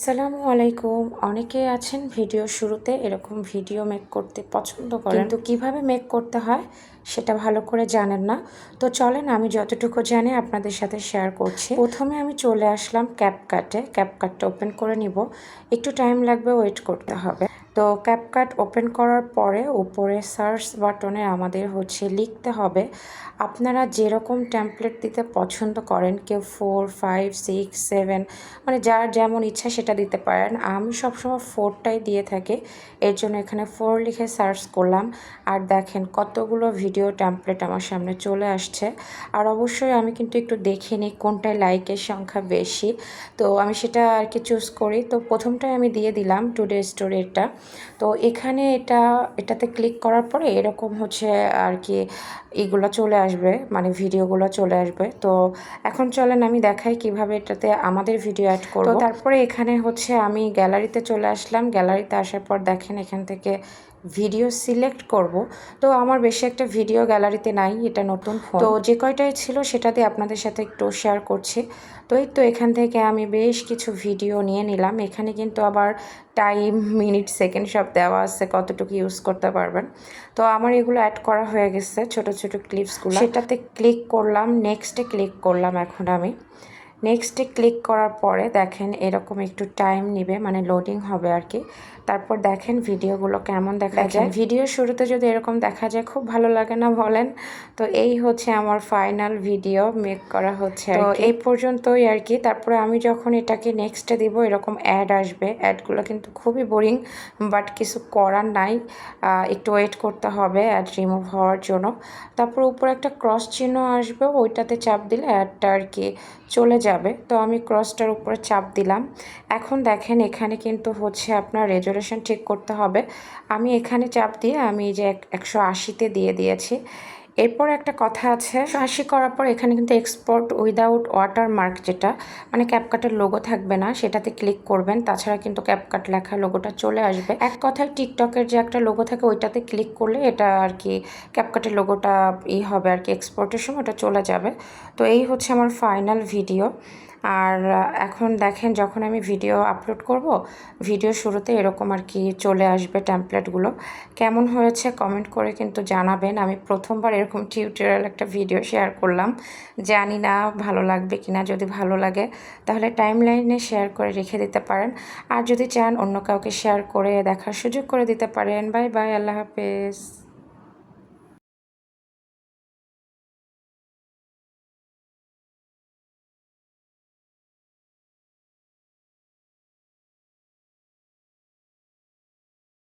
আসসালামু আলাইকুম। অনেকে আছেন ভিডিও শুরুতে এরকম ভিডিও মেক করতে পছন্দ করেন। তো কীভাবে মেক করতে হয়? সেটা ভালো করে জানেন না। তো চলেন আমি যতটুকু জানি আপনাদের সাথে শেয়ার করছি। প্রথমে আমি চলে আসলাম ক্যাপকাটে ক্যাপকাটটা ওপেন করে নিব। একটু টাইম লাগবে ওয়েট করতে হবে। তো ক্যাপকাট ওপেন করার পরে উপরে সার্চ বাটনে আমাদের হচ্ছে লিখতে হবে, আপনারা যেরকম ট্যাম্পলেট দিতে পছন্দ করেন, কেউ ফোর ফাইভ সিক্স সেভেন মানে যার যেমন ইচ্ছা সেটা দিতে পারেন। আমি সবসময় ফোরটাই দিয়ে থাকি। এর জন্য এখানে ফোর লিখে সার্চ করলাম। আর দেখেন কতগুলো ভিডিও ট্যাম্পলেট আমার সামনে চলে আসছে। আর অবশ্যই আমি কিন্তু একটু দেখে নিই কোনটায় লাইকের সংখ্যা বেশি। তো আমি সেটা আর কি চুজ করি। তো প্রথমটাই আমি দিয়ে দিলাম টুডে স্টোরিটা তো এখানে এটা, এটাতে ক্লিক করার পরে এরকম হচ্ছে আর কি এগুলো চলে আসবে মানে ভিডিওগুলো চলে আসবে। তো এখন চলেন আমি দেখাই কীভাবে এটাতে আমাদের ভিডিও অ্যাড করব। তারপরে এখানে হচ্ছে আমি গ্যালারিতে চলে আসলাম। গ্যালারিতে আসার পর দেখেন এখান থেকে ভিডিও সিলেক্ট করব। তো আমার বেশি একটা ভিডিও গ্যালারিতে নাই, এটা নতুন তো যে কয়টাই ছিল সেটা দিয়ে আপনাদের সাথে একটু শেয়ার করছি। তো এই তো এখান থেকে আমি বেশ কিছু ভিডিও নিয়ে নিলাম। এখানে কিন্তু আবার টাইম মিনিট সেকেন্ড সব দেওয়া আছে, কতটুকু ইউজ করতে পারবেন। তো আমার এগুলো অ্যাড করা হয়ে গেছে, ছোট ছোট ক্লিপসগুলো সেটাতে ক্লিক করলাম নেক্সটে ক্লিক করলাম এখন আমি। নেক্সটে ক্লিক করার পরে দেখেন এরকম একটু টাইম নেবে মানে লোডিং হবে আর কি তারপর দেখেন ভিডিওগুলো কেমন দেখা যায়। ভিডিও শুরুতে যদি এরকম দেখা যায় খুব ভালো লাগে না বলেন? তো এই হচ্ছে আমার ফাইনাল ভিডিও মেক করা হচ্ছে তো এই পর্যন্তই আর কি তারপরে আমি যখন এটাকে নেক্সটে দিব এরকম অ্যাড আসবে। অ্যাডগুলো কিন্তু খুবই বোরিং বাট কিছু করার নাই। একটু ওয়েট করতে হবে অ্যাড রিমুভ হওয়ার জন্য। তারপর উপরে একটা ক্রস চিহ্ন আসবে ওইটাতে চাপ দিলে অ্যাডটা আর কি চলে যাবে। তো আমি ক্রসটার উপরে চাপ দিলাম। এখন দেখেন এখানে কিন্তু হচ্ছে আপনার রেজুলেশন ঠিক করতে হবে। আমি এখানে চাপ দিয়ে আমি যে একশো আশিতে দিয়ে দিয়েছি। এরপর একটা কথা আছে আশি করার পর এখানে কিন্তু এক্সপোর্ট উইদাউট ওয়াটার মার্ক যেটা মানে ক্যাপকাটের লোগো থাকবে না, সেটাতে ক্লিক করবেন। তাছাড়া কিন্তু ক্যাপকাট লেখা লোগোটা চলে আসবে। এক কথায় টিকটকের যে একটা লোগো থাকে, ওইটাতে ক্লিক করলে এটা আর কি ক্যাপকাটের লোগোটা ই হবে আর কি এক্সপোর্টের সময়, ওটা চলে যাবে। তো এই হচ্ছে আমার ফাইনাল ভিডিও আর এখন দেখেন, যখন আমি ভিডিও আপলোড করব ভিডিও শুরুতে এরকম আর কি চলে আসবে ট্যাম্পলেটগুলো কেমন হয়েছে কমেন্ট করে কিন্তু জানাবেন। আমি প্রথমবার এরকম টিউটোরিয়াল একটা ভিডিও শেয়ার করলাম। জানি না ভালো লাগবে কি না যদি ভালো লাগে, তাহলে টাইম লাইনে শেয়ার করে রেখে দিতে পারেন। আর যদি চান অন্য কাউকে শেয়ার করে দেখার সুযোগ করে দিতে পারেন। বাই বাই আল্লাহ হাফেজ।